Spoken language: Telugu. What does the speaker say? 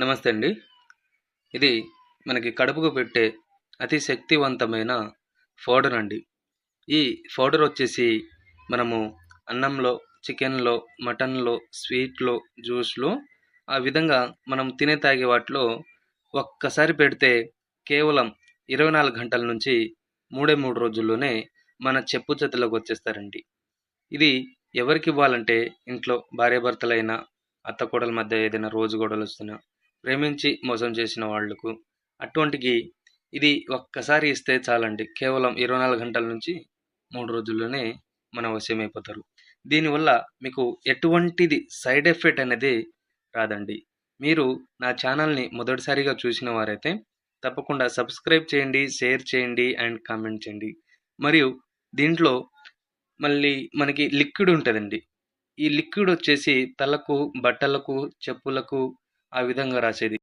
నమస్తే అండి. ఇది మనకి కడుపుకు పెట్టే అతి శక్తివంతమైన ఫౌడర్ అండి. ఈ ఫౌడర్ వచ్చేసి మనము అన్నంలో చికెన్లో మటన్లో స్వీట్లో జ్యూస్లో ఆ విధంగా మనం తినే తాగే వాటిలో ఒక్కసారి పెడితే కేవలం ఇరవై నాలుగు గంటల నుంచి మూడే మూడు రోజుల్లోనే మన చెప్పు చేతిలోకి వచ్చేస్తారండి. ఇది ఎవరికి ఇవ్వాలంటే ఇంట్లో భార్యాభర్తలైన అత్త కోడల మధ్య ఏదైనా రోజు గొడవలు వస్తున్నా ప్రేమించి మోసం చేసిన వాళ్ళకు అటువంటికి ఇది ఒక్కసారి ఇస్తే చాలండి. కేవలం ఇరవై నాలుగు గంటల నుంచి మూడు రోజుల్లోనే మన వశమైపోతారు దీనివల్ల మీకు ఎటువంటిది సైడ్ ఎఫెక్ట్ అనేది రాదండి. మీరు నా ఛానల్ని మొదటిసారిగా చూసిన వారైతే తప్పకుండా సబ్స్క్రైబ్ చేయండి షేర్ చేయండి అండ్ కామెంట్ చేయండి. మరియు దీంట్లో మళ్ళీ మనకి లిక్విడ్ ఉంటుందండి. ఈ లిక్విడ్ వచ్చేసి తలకు బట్టలకు చెప్పులకు ఆ విధంగా రాసేది.